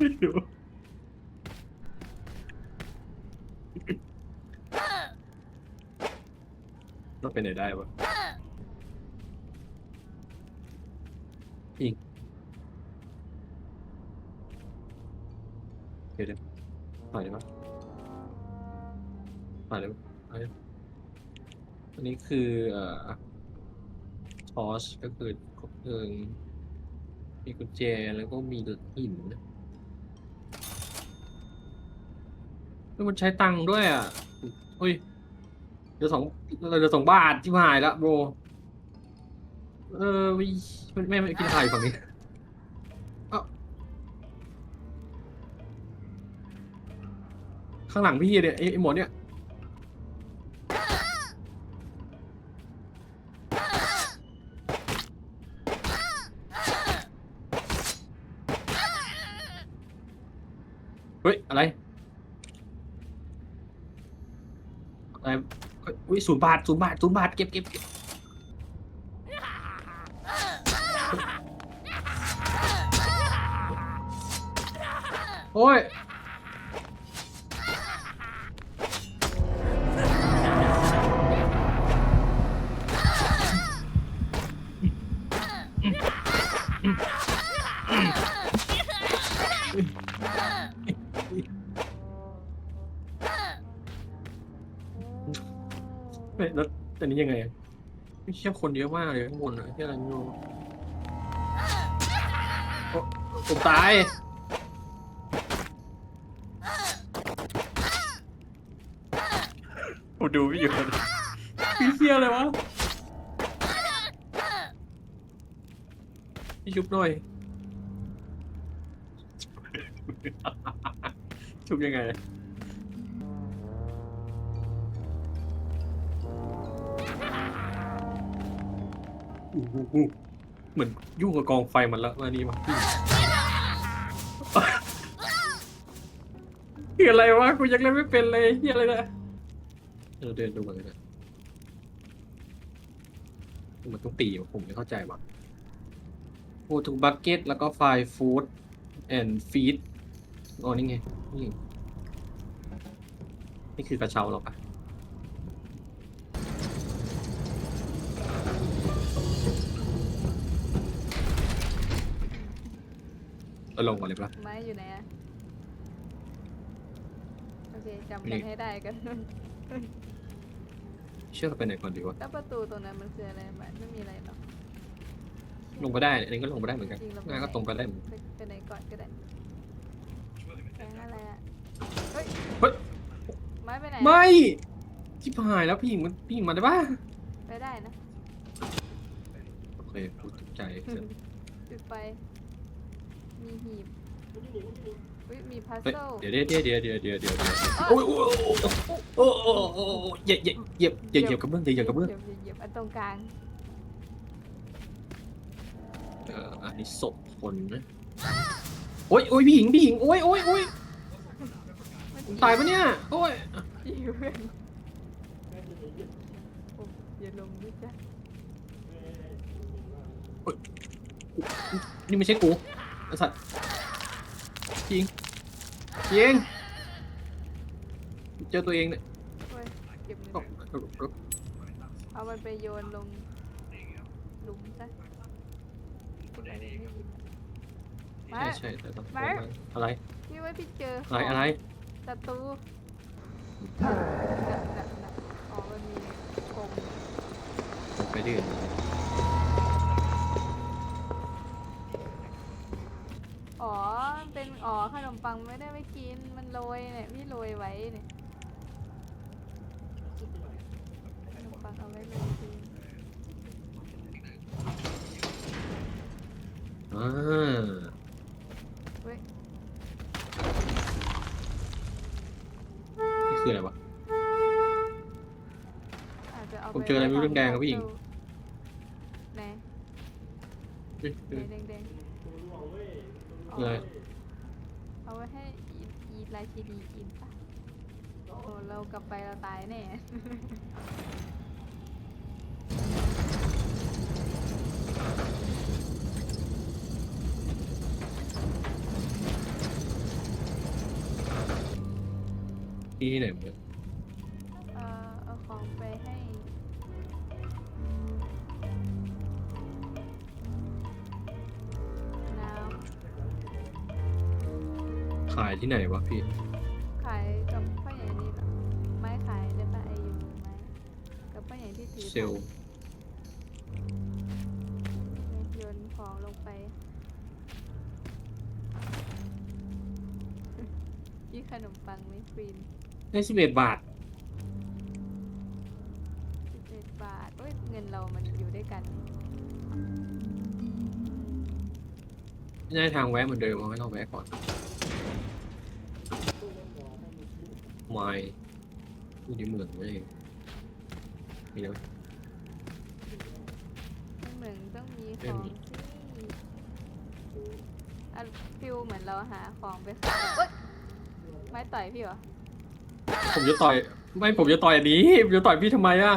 ไม่รู้ต้องไปไหนได้วะอีกเดี๋ยวเดี๋ยวปล่อยได้ปะปล่อยได้ปะปล่อยได้ปะอันนี้คือเอ่อทอสก็คือคบเพลิงมีกุญแจแล้วก็มีหินแล้ มันใช้ตังค์ด้วยอะเฮ้ยเดี๋ยวสองเดี๋ยวสองบาทที่หายล้วโบเออไม่ไม่ไม่กินไข่ฝั่งนี้เอ้าข้างหลังพี่เนี่ยไอ้ไอ้หมอเนี่ยเฮ้ย อะไรเฮ้ ยศูนย์บาทศูนย์บาทศูนย์บาทเก็บเก็บเก็บโอ้ย แล้วแต่นี้ยังไงอะไม่เชี่ยคนเยอะมากเลยข้างบนอะที่อะไรไม่รู้โอ้ผมตายผมดูไม่อยู่พี่เชี่ยอะไรวะพี่ชุบหน่อย ชุบยังไง เหมือนยุ่งกับกองไฟมันแล้ววันนี้วะคืออะไรวะกูยังเล่นไม่เป็นเลยเฮียอะไรนะเออเดินดูเหมือนกันนะมันต้องตีวะผมไม่เข้าใจว่ะโอ้ถูกบักเก็ตแล้วก็ไฟฟู้ดแอนด์ฟีดอ๋อนี่ไงนี่นี่คือกระเช้าหรอปะ เอาลงก่อนเลยปะ ไม้อยู่ไหนอะโอเคจำนี่ กันให้ได้กัน เชื่อไปไหนก่อนดีวะ แล้วประตูตรงนั้นมันคืออะไรมันไม่มีอะไรหรอกลงไปได้อันนี้ก็ลงไปได้เหมือนกันจริงลงไปงานก็ตรงไปได้เหมือนกันไปไปไหนก่อนก็ได้แกงอะไรอะเฮ้ยเฮ้ย ไม้ไปไหนไม่ชิบหายแล้วพี่หญิงมันพี่หญิงมาได้ปะไปได้นะโอเคพูดถูกใจจุดไฟ มีหีบอุ้ยมีพัซเฮ้ยเซิลเดี๋ยวเดี๋ยวเดี๋ยวเดี๋ยวเดี๋ยวเดี๋ยวเดี๋ยวโอ้ยโอ้ยโอ้ยโอ้ยโอ้ยโอ้ยเหยียบเหยียบเหยียบเหยียบเหยียบกระเบื้องเหยียบกระเบื้องเหยียบเหยียบอันตรงกลางเอ่ออันนี้ศพคนนะโอ้ยโอ้ยพี่หญิงพี่หญิงโอ้ยโอ้ยโอ้ยมันผมตายปะเนี่ยโอ้ยอยู่เพื่อนโอ้อย่าลงด้วยจ้ะนี่ไม่ใช่กู ไอ้สัตว์พี่หญิงพี่หญิงเจอตัวเองเนี่ยโอ้ยเก็บเงินก็เอามันไปโยนลงหลุมซะคุณอะไรไม่ยินมา ใช่ใช่แต่ต้องมาอะไรพี่ว่าพี่เจออะไรอะไรศัตรูน่ะน่ะน่ะอ๋อมันมีคมไปดื้อ อ๋อมันเป็น อ๋อ ขนมปังไม่ได้ไม่กิน มันโรยเนี่ย พี่โรยไว้เนี่ย ขนมปังเอาไว้โรยกินอ่าเว้ย นี่คืออะไรวะ อาจจะเอาผมเจออะไรไม่รู้ว้แดงๆครับพี่หญิง ไหนเฮ้ยไหนเฮ้ยแดงแดงๆ เลย เอาไว้ให้อีอีราชินีอินปะโอ้เรากลับไปเราตายแน่ ที่ไหนเนี่ยายที่ไหนวะพี่ำขายกับพ่อใหญ่นี่เหรอไม้ขายได้ปะไออยู่ไม้กับพ่อใหญ่ที่ถือเซลล์โยนของลงไปยี่ขนมปังไหม่ควีนได้สิบเอ็ดบาท สิบเอ็ดบาทเอ้ยเงินเรามันอยู่ด้วยกันไม่ได้ทางแวะเหมือนเดิมเอาให้เราแวะก่อน ไม่อยู่ในเมืองไม่มีแล้วเหมือนต้องมีไม่ของมีสิอะฟิลเหมือนเราหาของไปขายเอ้ยไม้ต่อยพี่เหรอ ผมจะต่อย ไม่ผมจะต่อยอันนี้ผมจะต่อยพี่ทำไมอะ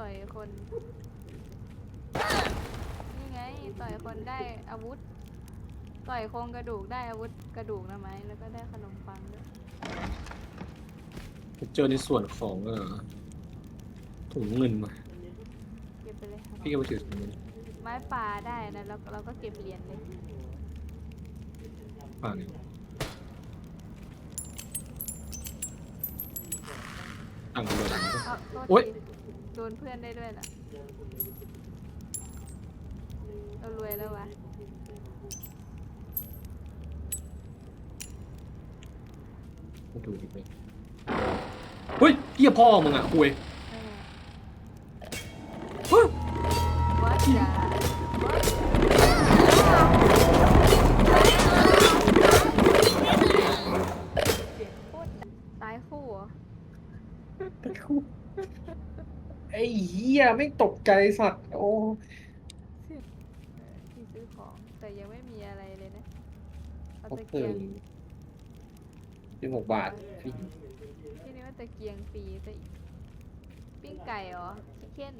ต่อยคน นี่ไง ต่อยคนได้อาวุธ ต่อยโครงกระดูกได้อาวุธกระดูกนะไหมแล้วก็ได้ขนมปังด้วยผม เจอในส่วนของเออถุงเงินมาเก็บไปเลยครับพี่ก็ไปถือถุงเงินไม้ปลาได้นะแล้วเราก็เก็บเหรียญเลยฝากหนึ่งต่างกันเลยนะ เอาโทษโอ๊ย ทีโดนเพื่อนได้ด้วยล่ะเรารวยแล้ววะมาดูดิเว้ย เฮ้ยเหี้ยพ่อมึงอะคุยเออวัดจ๋าวัดเสียงโคตรดังตายคู่เหรอไอ้เหี้ยไม่ตกใจสัตว์โอ้ที่ซื้อของแต่ยังไม่มีอะไรเลยนะเอาเขาตะเพิ่เกียมง สิบหกบาทพี่ที่นี่ว่าตะเกียงฟรีซะอีกปิ้งไก่เหรอชิคเก้น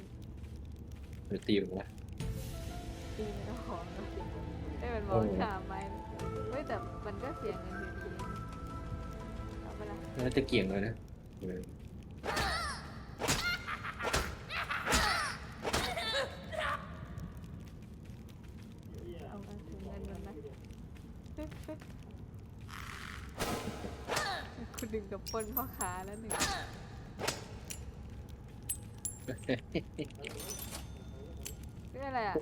หรือตีมันวะตีไม่ต้องของนะได้เป็นมองถามไหมเฮ้ยแต่มันก็เสียเงินอยู่ดีเอาไปละน่าจะเกี่ยงเลยนะเออ ปนพ่อค้าแล้วหนึ่งเรื่องอะไรอะ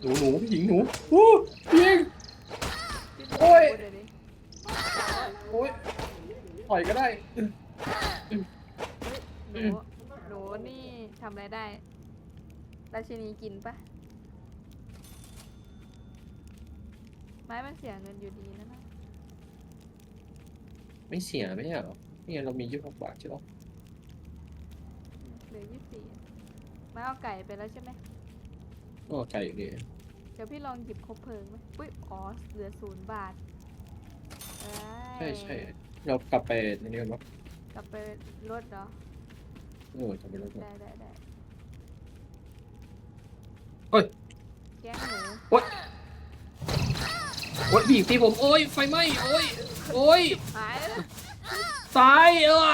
หนูหนูผู้หญิงหนูอู้ยิงพี่โอ้ยพูดเลยดิโอ้ยต่อยก็ได้ หนูหนูนี่ทำอะไรได้ ราชินีกินปะไม้มันเสียเงินอยู่ดีนะนะ ไม่เสียไม่ใช่เหรอนี่ไงเรามียี่สิบหกบาทใช่ไหมเหลือยี่สิบไม้เอาไก่ไปแล้วใช่ไหมก็ไก่อยู่ดีเดี๋ยวพี่ลองหยิบคบเพลิงไหมอุ้ยอ๋อเหลือศูนย์บาทเอ้ใช่ยใช่เรากลับไปในนี้กันวะกลับไปรถเหรอเออกลับไปแล้วกันได้ได้ได้เฮ้ยแกงหนูโอ๊ยพี่หญิงตีผมโอ้ยไฟไหม้โอ้ย โอ้ยหายแล้วตายเออ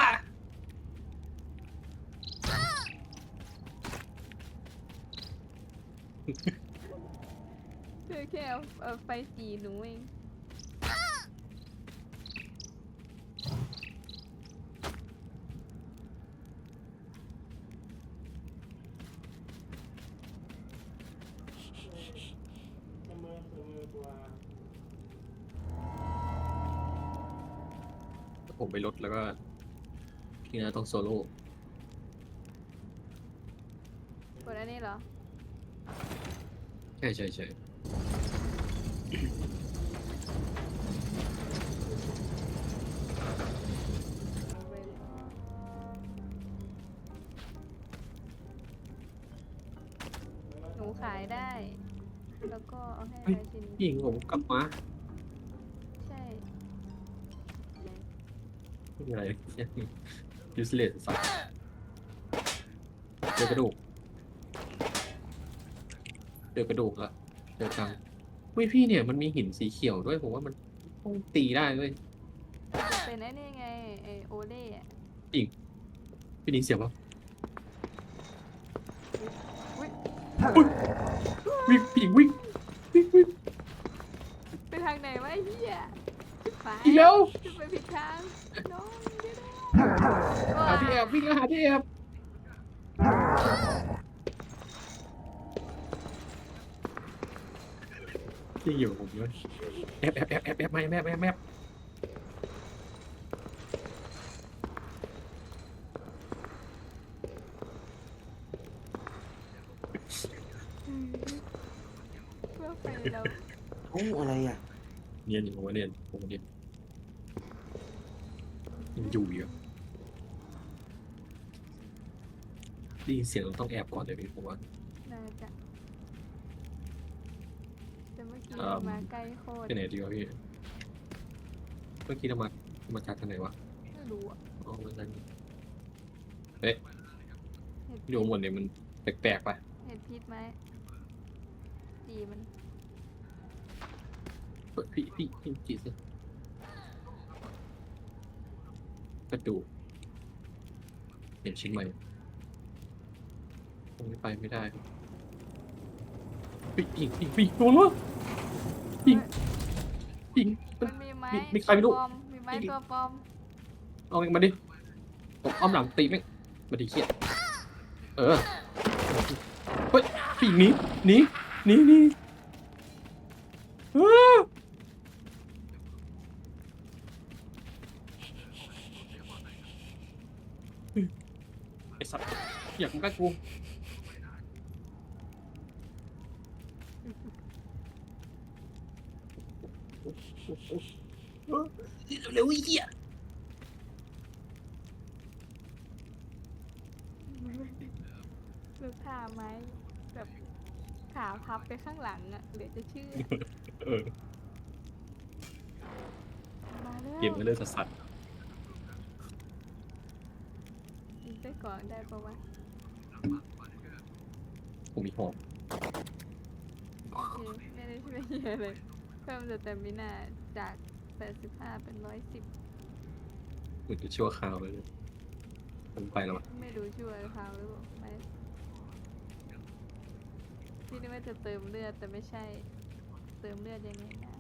เธอแค่เอาเอาไฟสีหนูเอง แล้วก็พี่นาต้องโซโล่กดอันนี้เหรอ ใช่ใช่ใช่เอาไปเลยหนูขายได้ แล้วก็เอาให้ราชินี พี่หญิงผมกลับมา ไม่เป็นไรยูสเลสสัตว์เจอกระดูกเจอกระดูกละเจอตังเฮ้ยพี่เนี่ยมันมีหินสีเขียวด้วยผมว่ามันต้องตีได้เว้ยไเป็นไอ้นี่ไงไอโอเล่อะพี่หนิงเสียบปะอุ๊ยวิ่งพี่หญิงวิ่งวิ่งวิ่งไปทางไหนวะไอ้เหี้ย ไปอีกแล้วจะไปผิดทางน้องเดี๋ยวหาที่แอบวิ่งแล้วหาที่แอบที่อยู่กับผมด้วยแอบแอบแอบแอบแอบไม่แอบแอบแอบเพื่อไปเราโอ้อะไรอะเนียนอยู่ผมว่าเนียนผมว่าเนียนยังอยู่อีกอะได้ ยินเสียงเราต้องแอบก่อนเดี๋ยวพี่ผมว่า น่าจะแต่เมื่อกี้เอิ่ม มาใกล้โคตรที่ไหนดีวะพี่ เมื่อกี้เรามามาจากทางไหนวะไม่รู้อะอ๋อมันนั่นเห็ดอยู่ข้างบนเนี่ยมันแปลกๆไปเห็ดพิษไหมจีมันเฮ้ยพี่พี่พี่จีสิกระดูกเห็นชิ้นใหม่ต รงนี้ไปไม่ได้ปิงปิงปิงปิงโดนวะปิงปิงมัน มันมีไม้มีมีใครไม่รู้ ตัวปลอมมีไม้ตัวปลอมเอาเองมาดิผมอ้อมหลังตีแม่งมาดิเครียดเออเฮ้ยปีกหนี้นี้นี้นี้ไอ้สัตว์อยากมาใกล้กู เร็วๆไอ้เหี้ยคือขาไม้แบบขาพับไปข้างหลังอะเหลือจะเชื่อเออมาแล้วเกมมันเริ่มสัสยิงไส้กรอกได้ปะวะๆผมมีหอมโอเคไม่ได้ช่วยเหี้ยเลย เพิ่มสเตมินาจาก 85 เป็น 110 เหมือนจะชั่วคราวเลยผมไปแล้วอะไม่รู้ช่วยเขาหรือเปล่าไม่พี่นึกว่าจะเติมเลือดแต่ไม่ใช่ เติมเลือดยังไงนะ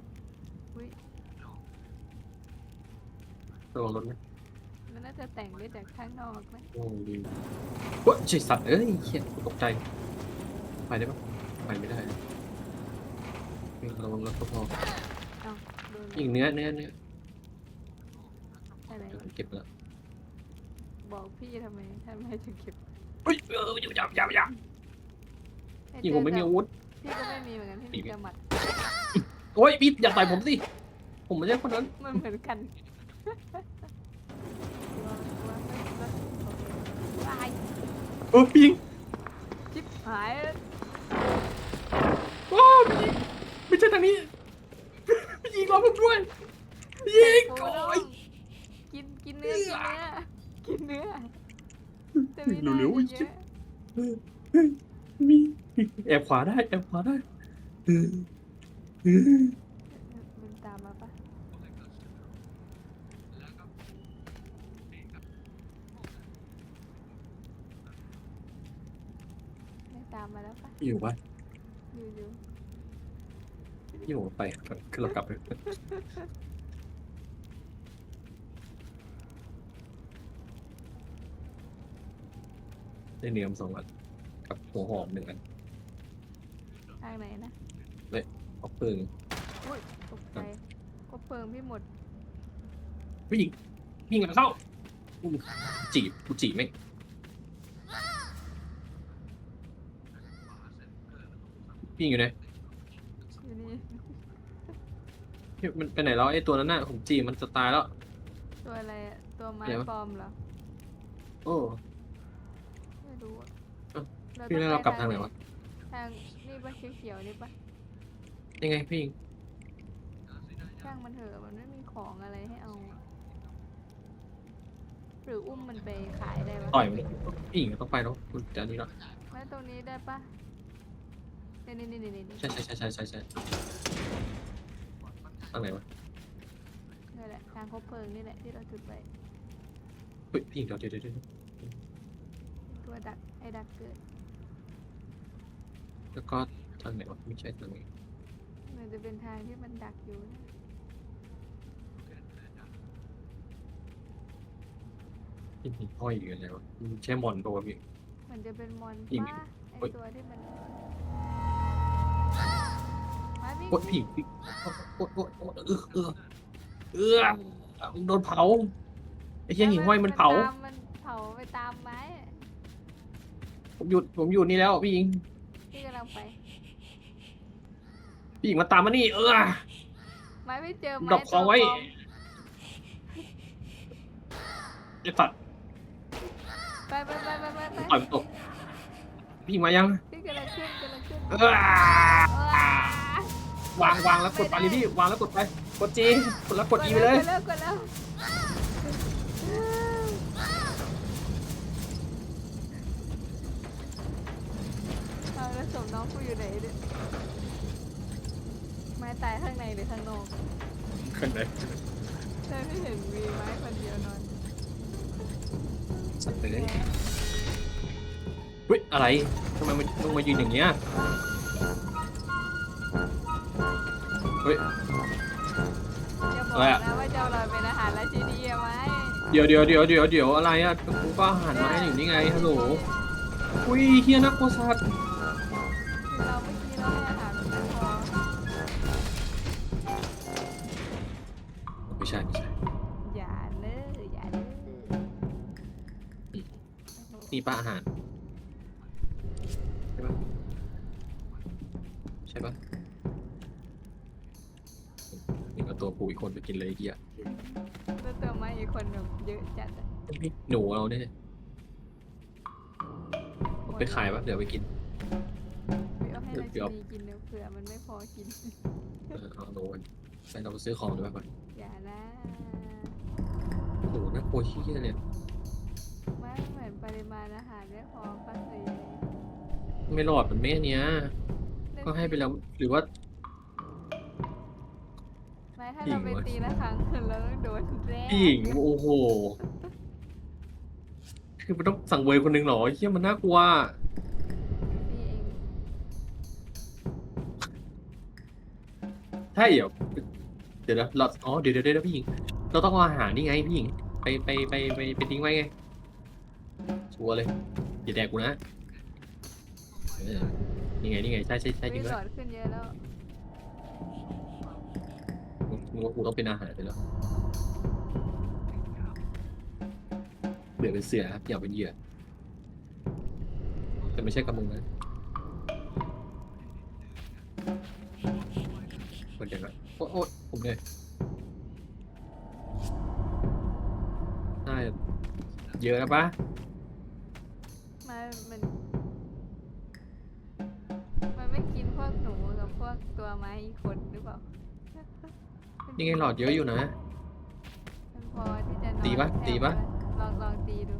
อุ้ยระวังรถนะมันน่าจะแต่งได้จากข้างนอกนะโอ้ดีเฮ้ยใช่สัตว์เอ้ยเฮียตกใจ ไปได้ปะไปไม่ได้ นี่ระวังรถก็พอเอ้าโดนยิงเนื้อเนื้อเนื้ออะไรวะเก็บแล้วบอกพี่ทำไมทำไมถึงเก็บเฮ้ยเอออย่าอย่าอย่าให้ยิงผมไม่มีเจออาวุธพี่ก็ไม่มีเหมือนกันพี่มีแต่หมัดโอ้ยพี่อย่าใส่ผมสิผมไม่ใช่คนนั้นมันเหมือนกันตัวตัวตัวตายเออพี่ยิงชิบหายโอ้พี่ยิง ไม่ใช่ทางนี้พี่ยิงรอผมด้วยพี่ยิงโอ้โอ้ย กินกินเนื้อกินเนื้อกินเนื้อแต่มีเร็วๆน้ไอ้อยเหี้เยยอะเฮ้ยเฮ้ยมีแอบขวาได้ แอบขวาได้เออเออมันตามมาปะไม่ตามมาแล้วปะอยู่ปะอยู่อ ยู่อยู่ไปขึ้นเรากลับไปได้เนื้อมาสองอันกับหัวหอมหนึ่งอันทางไหนนะเอาเปิงอุ้ยตกใจก็เปิงพี่หมดผู้หญิงยิงกันเข้าอู้จีบกูจีบไม่งพี่ยิงอยู่ไหน อยู่นี่ พี่มันไปไหนแล้วไอ้ตัวนั้นน่ะผมจีบมันจะตายแล้ว ตัวอะไรอะตัวไม้เดี๋ยว ปลอมเหรอ โอ้ ไม่รู้อะเอ้าเราพี่ต้องแล้วเราปกลับทางไหนวะทางนี่ปะเขียวๆนี่ปะยังไงพี่ยิงช่างมันเถอะมันไม่มีของอะไรให้เอาอะหรืออุ้มมันไปขายได้ปะต่อยมันพี่ยิงต้องไปแล้วคุณจะอันนี้แล้วไว้ตรงนี้ได้ปะนี่นี่นี่นี่นี่ใช่ใช่ใช่ใช่ใช่ใช่ ทางไหนวะนี่แหละทางคบเพลิงนี่แหละที่เราจุดไปเฮ้ยพี่หญิงเดี๋ยวเดี๋ยวเดี๋ยวเดี๋ยวตัวดักให้ดักเกิดแล้วก็ทางไหนวะไม่ใช่ทางนี้มันจะเป็นทางที่มันดักอยู่นะพี่หญิงห้อยอยู่อะไรวะมันใช่มอนตัวะพี่ มันจะเป็นมอนยิง ป้าไอเฮ้ยตัวที่มันมาวิ่ง โอ๊ยพี่หญิงพี่โอ๊ยโอ๊ยโอ๊ยเออเออเออโดนเผาไอ้เหี้ยหิ่งห้อยมันเผา ตมันเผาไปตามไม้ผมหยุดผมอยู่นี่แล้วพี่หญิงที่กำลังไป พี่หญิงมาตามมานี่ เออ ไม้ไม่เจอไม้ดอกของไว้ ตัวปลมไอ้สัตว์ไปไปไปไปไปไปปล่อยมันตก พี่หญิงมายังที่กำลังขึ้นกำลังขึ้นเออ ว้าวางวางแล้วกดไปเลยพี่วางแล้วกดไป กดจีกดแล้วกดอีไปเลย กดแล้วกดแล้วเอาแล้วศพน้องกูอยู่ไหนเนี่ยไม้ตายข้างในหรือข้างนอกขึ้นเลยใช่ไม่เห็นมีไม้คนเดียวนอนสัตว์เลยเฮ้ยอะไรทำไมมันมึงมายืนอย่างเงี้ย เฮ้ยอย่าบอกอะไรอะนะว่าเจ้าเราเป็นอาหารราชินีอะไหมเดี๋ยวเดี๋ยวเดี๋ยวเดี๋ยวเดี๋ยวอะไรอะกูก็อาหารมาให้อยู่นี่ไงฮัลโหลอุ้ยเฮียนักโกสัตว์คือเราเมื่อกี้เราให้อาหารมันไม่พอไม่ใช่ไม่ใช่อย่าเนื้ออย่าเนื้อนี่ป้าอาหารใช่ปะใช่ปะ ตัวปูอีกคนไปกินเลยไอ้เฮียแล้วตัวไม้อีกคนแบบเยอะจัดอะหนูเราเนี่ยเอาไปขายปะเดี๋ยวไปกิน เอาให้ราเดี๋ชินีกินเนื้อเผื่อมันไม่พอกิน เออเอาโดนไปเราไปซื้อของด้วยก่อนอย่านะโอ้โหน่ากลัวเฮี้ยเลยไม่เหมือนปริมาณอาหารไม่พอป้าสีไม่รอดมันไม่อันเนี้ย ก็ให้ไปแล้วหรือว่า ถ้าหญิเรางไปวะตีละครั้งเราต้องโดนแร่ผู้หญิงโอ้โห คือมันต้องสั่งเวยคนหนึ่งเหรอเฮี้ยมันน่ากลัวพี่เองใช่เหรอเดี๋ยวนะเราอ๋อเดี๋ยวเดี๋ยวเดี๋ยวพี่หญิง เราต้องเอาอาหารนี่ไงพี่หญิง ไปไปไปไปไปทิ้งไว้ไง ชัวร์เลยอย่าแดกกูนะเออนี่ไงนี่ไงใช่ใช่ใช่จริวิ่งงด้หลวยอดขึ้นเยอะแล้ว มึงว่ากูต้องเป็นอาหารไปแล้วเบื่อเป็นเสือครับอยากเป็นเหยื่อแต่ไม่ใช่กับมึงนะคนเดียวกันโอ๊ยโอ๊ยผมเลยได้เยอะนะปะมามัน มันไม่กินพวกหนูกับพวกตัวไม้คนหรือเปล่า นี่ไงหลอดเยอะอยู่นะ มันพอที่จะนอนตีปะแถวตีปะ ลองลองตีดู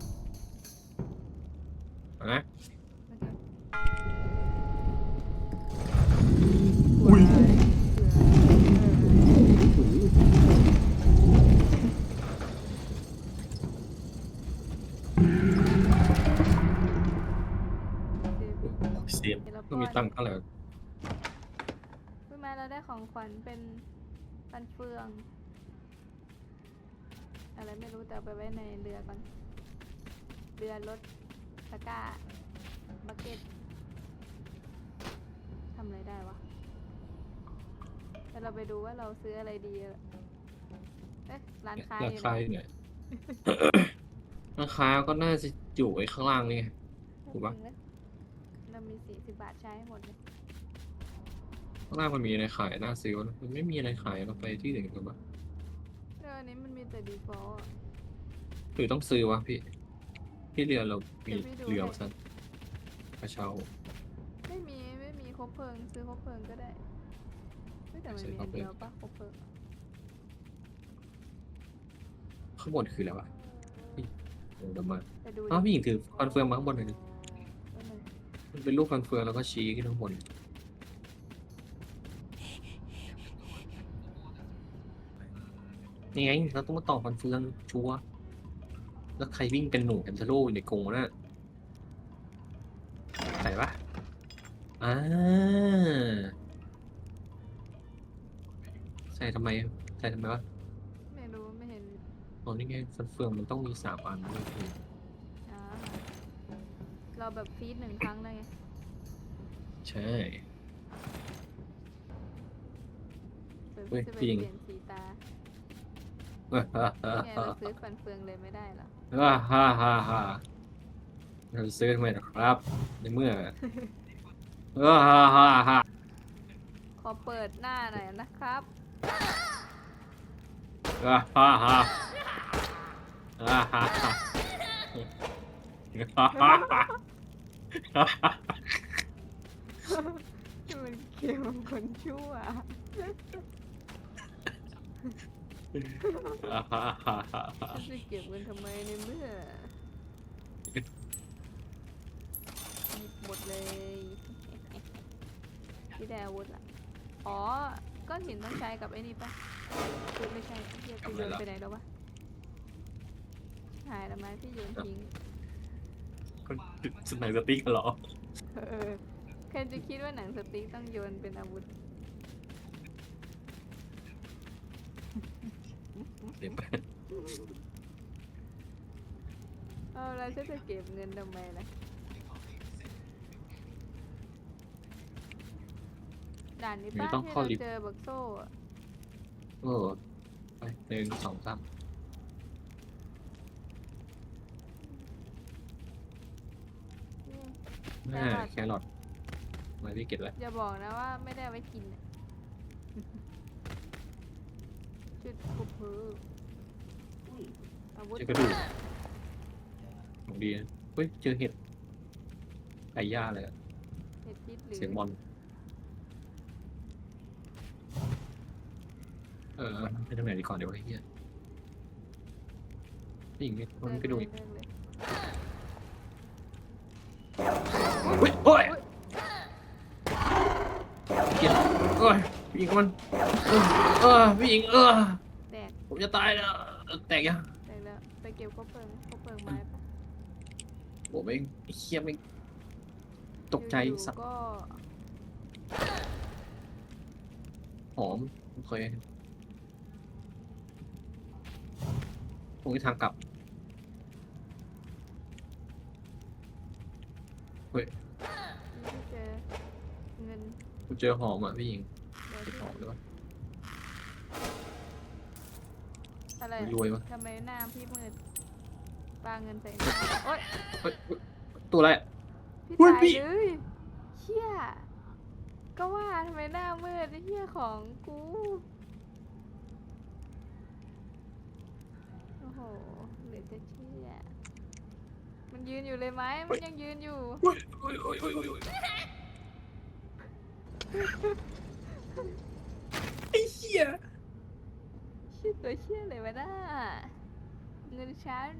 เอานะอุ้ยเสียบต้องมีตังค์เท่าไหร่ขึ้นมาเราได้ของขวัญเป็น ฟันเฟือง อะไรไม่รู้แต่เอาไปไว้ในเรือก่อน เรือรถตะกร้าบักเก็ตทำอะไรได้วะแต่เราไปดูว่าเราซื้ออะไรดีอะเอ๊ะร้านค้าราอยู่คาไหนอยู่ไหนราคาก็น่าจะอยู่ไอ้ข้างล่างนี่ไงถูกปะจริงๆแล้วเรามีสี่สิบบาทใช้ให้หมดเลย ข้างล่างมันมีอะไรขายน่าซื้อวะมันไม่มีอะไรขายเราไปที่อื่นกันปะเรืออันนี้มันมีแต่ดีฟอลต์หรือต้องซื้อวะพี่ ที่เรือเรามีเดี๋ยวพี่ดู เรือให้สั้นกระเช้า ไม่มีไม่มีครบเพลิงซื้อครบเพลิงก็ได้เฮ้ยแต่มันซื้อมีครอับนเพลิงเดียวปะครบเพลิงอะข้างบนคืออะไรวะเฮ้ยโอ้ดำมาแต่ดูอ้าวดิพี่หญิงถือคอนเฟิร์มมาข้างบนหน่อยดิว่ามันมันเป็นรูปคอนเฟิร์มแล้วก็ชี้ขึ้นข้างบน นี่ไงเราต้องมาต่อฟันเฟืองชัวร์แล้วใครวิ่งเป็นหนูแอมซาโลอยู่ในกรงน่ะใส่ปะอ่าใส่ทำไม ใส่ทำไมวะไม่รู้ไม่เห็นอ๋อนี่ไงฟันเฟืองมันต้องมีสามอันด้วยพี่อ่าเราแบบฟีดหนึ่งครั้งเลยไงใช่ เปิดเฮ้ยจะไปจริง เปลี่ยนสีตาอ่าฮ่าฮ่า ไงฮ่าเราซื้อฟันเฟืองเลยไม่ได้เหรอฮ่าฮ่าฮ่าฮ่าเราซื้อทำไมนะครับ ในเมื่อเออฮ่าฮ่าฮ่าขอเปิดหน้าหน่อยนะครับฮ่าฮ่าฮ่าฮ่าฮ่าฮ่าฮ่าฮ่าฮ่าที่มันเกมคนชั่ว ฮ่าฮ่าฮ่าฮ่าฮ่าจะเก็บเงินทำไมในเมื่อหยิบหมดเลยที่ได้อาวุธล่ะอ๋อก้อนหินต้องใช้กับไอ้นี่ปะคือไม่ใช่เฮียกูโยนไปไหนแล้ววะหายแล้วไหมที่โยนทิ้งคนสมัยสติ๊กเหรอ เออใครจะคิดว่าหนังสติ๊กต้องโยนเป็นอาวุธ เดี๋ยวไปเอาแล้วฉันจะเก็บเงินทำไมล่ะด่านนี้ป้าที่เราเจอบักโซ่อะเออไปหนึ่งสองสามอืมแม่แครอทมาที่เก็บไว้อย่าบอกนะว่าไม่ได้เอาไว้กินน่ะจุดคุบพือ อาวุธเจอกระดูกของดีนะเฮ้ยเจอเห็ดไก่ย่าเลยอะเห็ดพิษหรือเสียงบอลเออไปทางไหนดีก่อนเดี๋ยวไอ้เหี้ยนี่อย่างเงี้ยมันไปดูอีกเลิกเลยเฮ้ยโอ้ยเกลียดโอ้ยผู้หญิงมันเออเออผู้หญิงเออแตกผมจะตายแล้วแตกยังแต กแล้วไปเก็บข้าวเปลืองข้าวเปลืองไม้ปะโอ้ไม่งไอ้เคียไม่งตกใจอยู่ๆสัตว์ก็หอมโอเคตรงนี้ทางกลับที่เจอเงินกูเจอหอมอะพี่หญิงเดี๋ยวเจอที่หอมเลยวะอะไรรวยวะทำไมหน้าพี่มืด ปาเงินใส่หน้าโอ๊ยเฮ้ยตัวอะไรอะพี่เฮ้ยตายพี่ เลยเชี่ยก็ว่าทำไมหน้ามืดไอ้เหี้ยของกูโอ้โหเหลือจะเชื่อมันยืนอยู่เลยไหมมันยังยืนอยู่เฮ้ยเฮ้ยเฮ้ยเฮ้ยเฮ้ยเฮ้ยไอ้เหี้ย ชื่อตัวเชี่ยเลยวะน่าเงินฉัน